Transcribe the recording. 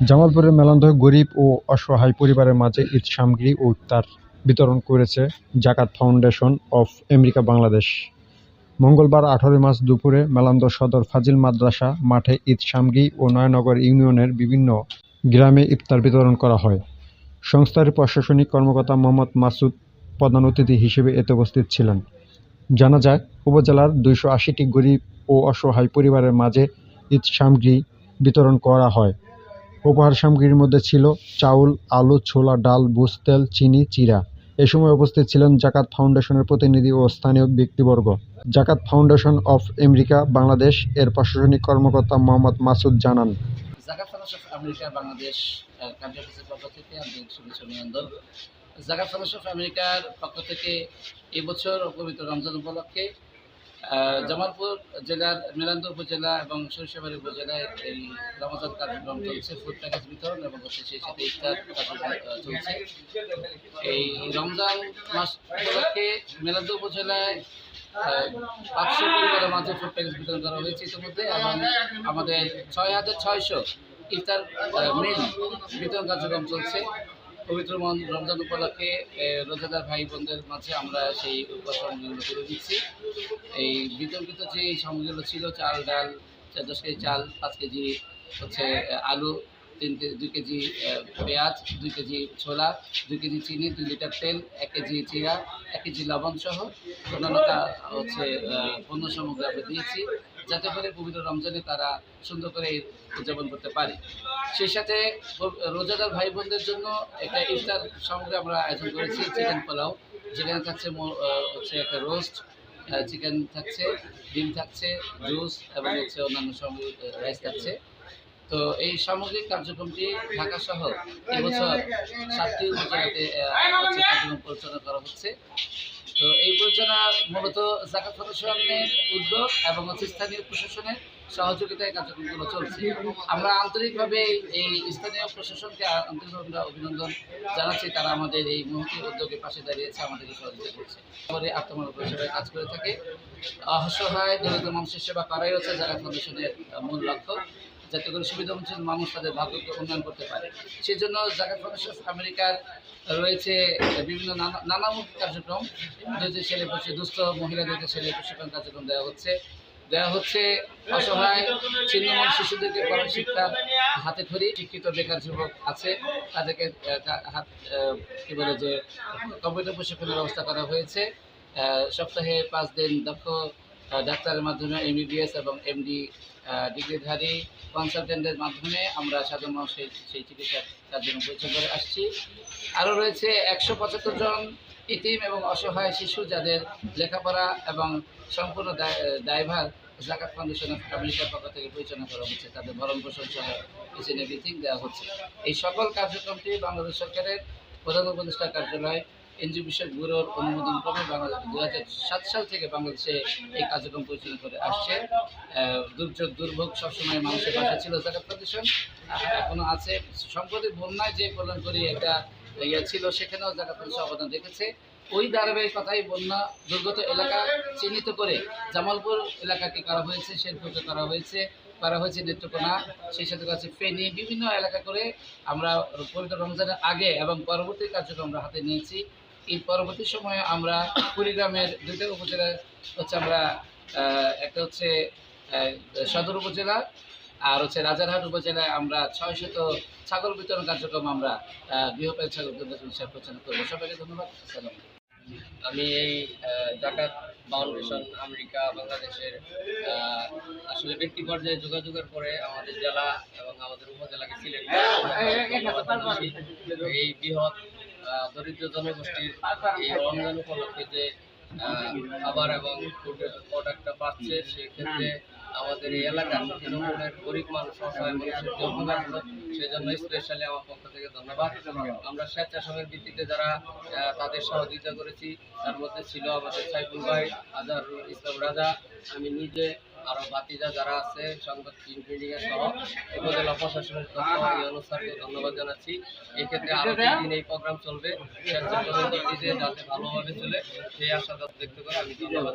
জামালপুরের মেলান্দহে গরিব ও অসহায় পরিবারের মাঝে ঈদ সামগ্রী ও ইফতার বিতরণ করেছে জাকাত ফাউন্ডেশন অফ আমেরিকা বাংলাদেশ। মঙ্গলবার আঠারোই মার্চ দুপুরে মেলান্দহ সদর ফাজিল মাদ্রাসা মাঠে ঈদ সামগ্রী ও নয়নগর ইউনিয়নের বিভিন্ন গ্রামে ইফতার বিতরণ করা হয়। সংস্থার প্রশাসনিক কর্মকর্তা মোহাম্মদ মাসুদ প্রধান অতিথি হিসেবে এতে উপস্থিত ছিলেন। জানা যায়, উপজেলার দুইশো আশিটি গরিব ও অসহায় পরিবারের মাঝে ঈদ সামগ্রী বিতরণ করা হয়। উপহার সামগ্রীর মধ্যে ছিল চাউল, আলু, ছোলা, ডাল বুস তেল, চিনি, চিরা। এ সময় উপস্থিত ছিলেন জাকাত ফাউন্ডেশনের প্রতিনিধি ও স্থানীয় ব্যক্তিবর্গ। জাকাত ফাউন্ডেশন অফ আমেরিকা, বাংলাদেশ, এর প্রশাসনিক কর্মকর্তা মোহাম্মদ মাসুদ জানান। জাকাত ফেলোশিপ আমেরিকার পক্ষ থেকে এবছর পবিত্র রমজান উপলক্ষে জামালপুর জেলার, মেলান্দর উপজেলা এবং সরিষাবাড়ি উপজেলায় এই রমজান কার্যক্রম চলছে। ফুড প্যাকেজ বিতরণ এবং হচ্ছে সেই সাথে ইফতার কার্যক্রম চলছে। এই রমজান মাস উপলক্ষে মেলান্দর উপজেলায় পাঁচশো পরিবারের মাঝে ফুড প্যাকেজ বিতরণ করা হয়েছে ইতিমধ্যে এবং আমাদের ছয় হাজার ছয়শো ইফতার মিল বিতরণ কার্যক্রম চলছে। পবিত্র মন- রমজান উপলক্ষে রোজাদার ভাই বোনদের মাঝে আমরা সেই উপসামগ্রীগুলো তুলে দিচ্ছি এই বিতর্কিত যে সামগ্রীগুলো ছিল, চাল, ডাল দশ কেজি চাল, পাঁচ কেজি হচ্ছে আলু, তিন কেজি দুই কেজি পেঁয়াজ, দুই কেজি ছোলা, দুই কেজি চিনি, দুই লিটার তেল, এক কেজি চিরা এক কেজি লবণ সহ অন্যান্য হচ্ছে পণ্য সামগ্রী আমরা দিয়েছি। যাতে করে পবিত্র রমজানে তারা সুন্দর করে উদযাপন করতে পারে। সেই সাথে রোজাদার ভাই বোনদের জন্য একটা ইফতার সামগ্রী আমরা আয়োজন করেছি, চিকেন পোলাও। যেখানে থাকছে হচ্ছে একটা রোস্ট চিকেন থাকছে, ডিম থাকছে, জুস এবং হচ্ছে অন্যান্য সামগ্রী রাইস থাকছে। তো এই সামগ্রিক কার্যক্রমটি ঢাকা সহ এবছর সাতটি উপজেলাতে কার্যক্রম পরিচালনা করা হচ্ছে। তো এই পরিচালনা মূলত জাকাত ফাউন্ডেশনের উদ্যোগ এবং হচ্ছে স্থানীয় প্রশাসনের সহযোগিতায় কার্যক্রমগুলো চলছে। আমরা আন্তরিকভাবে এই স্থানীয় প্রশাসনকে আন্তরিকভাবে অভিনন্দন জানাচ্ছি। তারা আমাদের এই মুহূর্তে উদ্যোগে পাশে দাঁড়িয়েছে আমাদেরকে সহযোগিতা করছে। পরে আত্মমূলক হিসেবে কাজ করে থাকে। অসহায় দরিদ্র মানুষের সেবা করাই হচ্ছে জাকাত ফাউন্ডেশনের মূল লক্ষ্য। যাতে করে সুবিধা বঞ্চিত মানুষ তাদের ভাগ্যকে উন্নয়ন করতে পারে। সেই জন্য জাকাত ফাউন্ডেশন আমেরিকার, রয়েছে বিভিন্ন নানা নানামুখ কার্যক্রম। রয়েছে ছেলে হচ্ছে দুস্থ মহিলাদেরকে ছেলে প্রশিক্ষণ কার্যক্রম দেওয়া হচ্ছে। দেওয়া হচ্ছে অসহায়, ছিন্নমূল শিশুদেরকে কর্ম শিক্ষার হাতে খড়ি। শিক্ষিত বেকার যুবক আছে, তাদেরকে হাত কী বলে যে, কম্পিউটার প্রশিক্ষণের ব্যবস্থা করা হয়েছে। সপ্তাহে পাঁচ দিন দক্ষ ডাক্তারের মাধ্যমে এমবিবিএস এবং এমডি ডিগ্রিধারী কনসালটেন্টের মাধ্যমে আমরা সাধারণ মানুষের সেই চিকিৎসা তার জন্য পরিচালনা করে আসছি। আরও রয়েছে একশো পঁচাত্তর জন ইতিম এবং অসহায় শিশু যাদের লেখাপড়া এবং সম্পূর্ণ দায়ভার জাকাত ফাউন্ডেশন অফ আমেরিকার পক্ষ থেকে পরিচালনা করা হচ্ছে। তাদের ভরণ পোষণ সহ ইচ এভরিথিং দেওয়া হচ্ছে। এই সকল কার্যক্রমটি বাংলাদেশ সরকারের প্রধান উপদেষ্টা কার্যালয় এনজিও বিষয়ক ব্যুরোর অনুমোদন ক্রমে বাংলাদেশ দু সাত সাল থেকে বাংলাদেশে এই কার্যক্রম পরিচালনা করে আসছে। দুর্যোগ দুর্ভোগ সবসময় মানুষের পাশে ছিল জাকাত আহ, এখনও আছে। সম্প্রতি বন্যায় যে কল্যাণকরী একটা ইয়ে ছিল সেখানেও জাকাত ফাউন্ডেশন অবদান রেখেছে। ওই ধারাবাহিকতায় বন্যা দুর্গত এলাকা চিহ্নিত করে জামালপুর এলাকাকে করা হয়েছে শেরপুরকে করা হয়েছে করা হয়েছে নেত্রকোনা সেই সাথে আছে ফেনী বিভিন্ন এলাকা করে আমরা পবিত্র রমজানের আগে এবং পরবর্তী কার্যক্রম আমরা হাতে নিয়েছি। এই পরবর্তী সময়ে আমরা কুড়িগ্রামের দুটো উপজেলা হচ্ছে আমরা একটা হচ্ছে সদর উপজেলা আর হচ্ছে রাজারহাট উপজেলায় আমরা ছয় শত ছাগল বিতরণ কার্যক্রম আমরা গৃহপালিত ছাগল বিতরণ পরিচালনা করব সবাইকে ধন্যবাদ আমি এই জাকাত ফাউন্ডেশন আমেরিকা বাংলাদেশের আসলে ব্যক্তি পর্যায়ে যোগাযোগের পরে আমাদের জেলা এবং আমাদের উপজেলাকে সিলেক্ট এই বৃহৎ দরিদ্র জনগোষ্ঠীর এই রমজান উপলক্ষে যে খাবার এবং প্রোডাক্টটা পাচ্ছে, সেক্ষেত্রে আমাদের এই এলাকার তৃণমূলের গরিব মানুষ, অসহায় মানুষের যে হলো সেজন্য স্পেশালি আমার পক্ষ থেকে ধন্যবাদ। আমরা স্বেচ্ছাসেবকের ভিত্তিতে যারা তাদের সহযোগিতা করেছি, তার মধ্যে ছিল আমাদের সাইফুল ভাই, আজহারুল ইসলাম রাজা। আমি নিজে আরও বাতিজা যারা আছে, সংবাদ প্রিন্ট মিডিয়া সহ উপজেলা প্রশাসনের অনুষ্ঠানকে ধন্যবাদ জানাচ্ছি। এক্ষেত্রে আরও দিন এই প্রোগ্রাম চলবে। ভিত্তিতে যাতে ভালোভাবে চলে, সেই আশা দেখতে করে আমি ধন্যবাদ